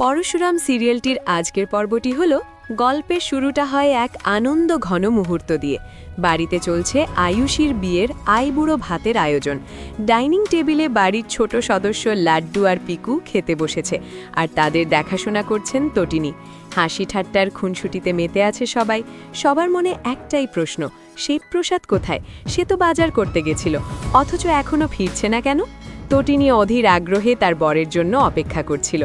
পরশুরাম সিরিয়ালটির আজকের পর্বটি হল, গল্পের শুরুটা হয় এক আনন্দ ঘন মুহূর্ত দিয়ে। বাড়িতে চলছে আয়ুষীর বিয়ের আইবুড়ো ভাতের আয়োজন। ডাইনিং টেবিলে বাড়ির ছোট সদস্য লাড্ডু আর পিকু খেতে বসেছে, আর তাদের দেখাশোনা করছেন তটিনী। হাসি ঠাট্টার খুনসুটিতে মেতে আছে সবাই। সবার মনে একটাই প্রশ্ন শিবপ্রসাদ কোথায়? সে তো বাজার করতে গেছিল, অথচ এখনও ফিরছে না কেন? তটিনী অধীর আগ্রহে তার বরের জন্য অপেক্ষা করছিল।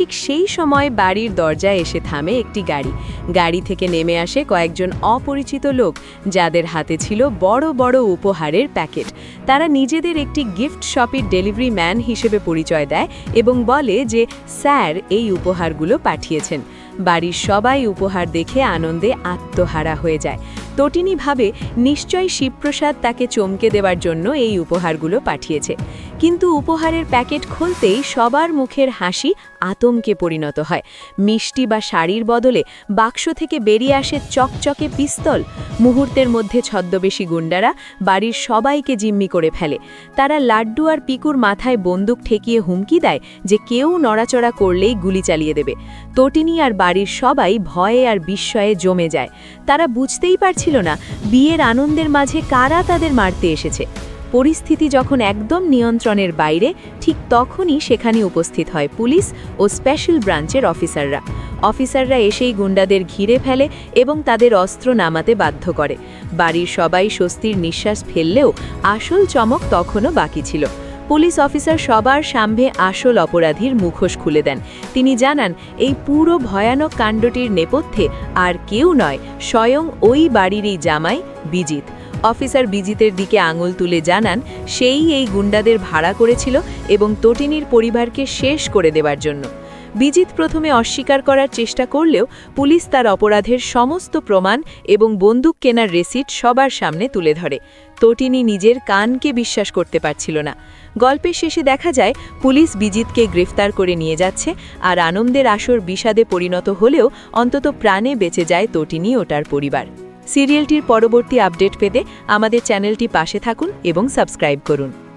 ঠিক সেই সময় বাড়ির দরজায় এসে থামে একটি গাড়ি। গাড়ি থেকে নেমে আসে কয়েকজন অপরিচিত লোক, যাদের হাতে ছিল বড় বড় উপহারের প্যাকেট। তারা নিজেদের একটি গিফট শপের ডেলিভারি ম্যান হিসেবে পরিচয় দেয় এবং বলে যে, স্যার, এই উপহারগুলো পাঠিয়েছেন। বাড়ির সবাই উপহার দেখে আনন্দে আত্মহারা হয়ে যায়। তটিনী ভাবে নিশ্চয়ই শিবপ্রসাদ তাকে চমকে দেওয়ার জন্য এই উপহারগুলো পাঠিয়েছে। কিন্তু উপহারের প্যাকেট খুলতেই সবার মুখের হাসি আতঙ্কে পরিণত হয়। মিষ্টি বা শাড়ির বদলে বাক্স থেকে বেরিয়ে আসে চকচকে পিস্তল। মুহূর্তের মধ্যে ছদ্মবেশী গুন্ডারা বাড়ির সবাইকে জিম্মি করে ফেলে। তারা লাড্ডু আর পিকুর মাথায় বন্দুক ঠেকিয়ে হুমকি দেয় যে কেউ নড়াচড়া করলেই গুলি চালিয়ে দেবে। তটিনী আর বাড়ির সবাই ভয়ে আর বিস্ময়ে জমে যায়। তারা বুঝতেই পারছিল না বিয়ের আনন্দের মাঝে কারা তাদের মারতে এসেছে। পরিস্থিতি যখন একদম নিয়ন্ত্রণের বাইরে, ঠিক তখনই সেখানে উপস্থিত হয় পুলিশ ও স্পেশাল ব্রাঞ্চের অফিসাররা। অফিসাররা এসেই গুন্ডাদের ঘিরে ফেলে এবং তাদের অস্ত্র নামাতে বাধ্য করে। বাড়ির সবাই স্বস্তির নিঃশ্বাস ফেললেও আসল চমক তখনও বাকি ছিল। পুলিশ অফিসার সবার সামনে আসল অপরাধীর মুখোশ খুলে দেন। তিনি জানান, এই পুরো ভয়ানক কাণ্ডটির নেপথ্যে আর কেউ নয়, স্বয়ং ওই বাড়িরই জামাই বিজিত। অফিসার বিজিতের দিকে আঙুল তুলে জানান, সেই এই গুন্ডাদের ভাড়া করেছিল এবং তটিনীর পরিবারকে শেষ করে দেবার জন্য। বিজিত প্রথমে অস্বীকার করার চেষ্টা করলেও পুলিশ তার অপরাধের সমস্ত প্রমাণ এবং বন্দুক কেনার রেসিট সবার সামনে তুলে ধরে। তটিনী নিজের কানকে বিশ্বাস করতে পারছিল না। গল্পের শেষে দেখা যায়, পুলিশ বিজিতকে গ্রেফতার করে নিয়ে যাচ্ছে আর আনন্দের আসর বিষাদে পরিণত হলেও অন্তত প্রাণে বেঁচে যায় তটিনী ও তার পরিবার। সিরিয়ালটির পরবর্তী আপডেট পেতে আমাদের চ্যানেলটি পাশে থাকুন এবং সাবস্ক্রাইব করুন।